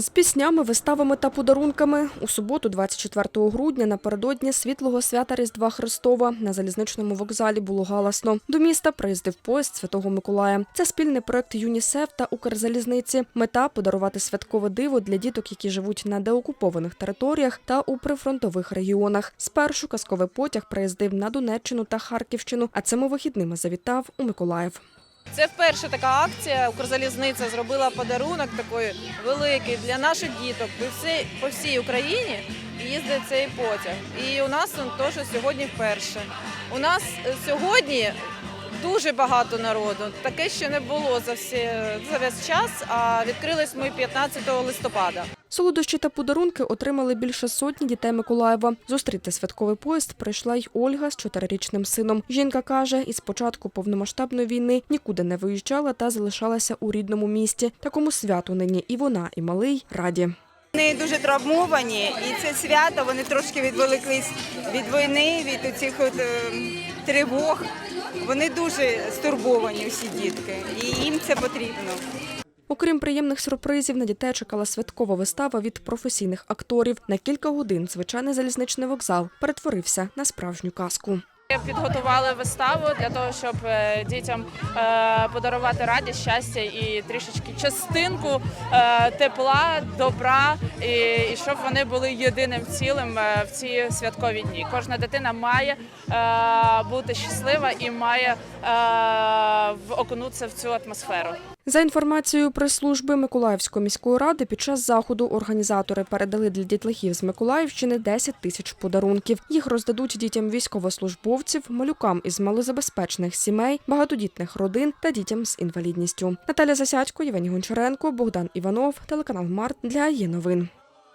З піснями, виставами та подарунками у суботу, 24 грудня, напередодні світлого свята Різдва Христова на залізничному вокзалі було галасно. До міста приїздив поїзд Святого Миколая. Це спільний проект ЮНІСЕФ та Укрзалізниці. Мета подарувати святкове диво для діток, які живуть на деокупованих територіях та у прифронтових регіонах. Спершу казковий потяг приїздив на Донеччину та Харківщину, а цими вихідними завітав у Миколаїв. Це вперше така акція. Укрзалізниця зробила подарунок такий великий для наших діток. По всій, Україні їздить цей потяг. І у нас він теж сьогодні вперше. У нас е, сьогодні дуже багато народу. Таке ще не було за, всі, за весь час, а відкрились ми 15 листопада. Солодощі та подарунки отримали більше сотні дітей Миколаєва. Зустріти святковий поїзд прийшла й Ольга з чотирирічним сином. Жінка каже, із початку повномасштабної війни нікуди не виїжджала та залишалася у рідному місті. Такому святу нині і вона, і малий раді. Вони дуже травмовані, і це свято вони трошки відволіклись від війни, від цих е, тривог. Вони дуже стурбовані, всі дітки, і їм це потрібно. Окрім приємних сюрпризів, на дітей чекала святкова вистава від професійних акторів. На кілька годин звичайний залізничний вокзал перетворився на справжню казку. Підготували виставу для того, щоб е, дітям е, подарувати радість, щастя і трішечки частинку е, тепла, добра, і, щоб вони були єдиним цілим в ці святкові дні. Кожна дитина має бути щаслива і має окунутися в цю атмосферу. За інформацією прес-служби Миколаївської міської ради, під час заходу організатори передали для дітлахів з Миколаївщини 10 тисяч подарунків. Їх роздадуть дітям військовослужбовців, малюкам із малозабезпечених сімей, багатодітних родин та дітям з інвалідністю. Наталя Засядько, Євгеній Гончаренко, Богдан Іванов, телеканал Март для є новин.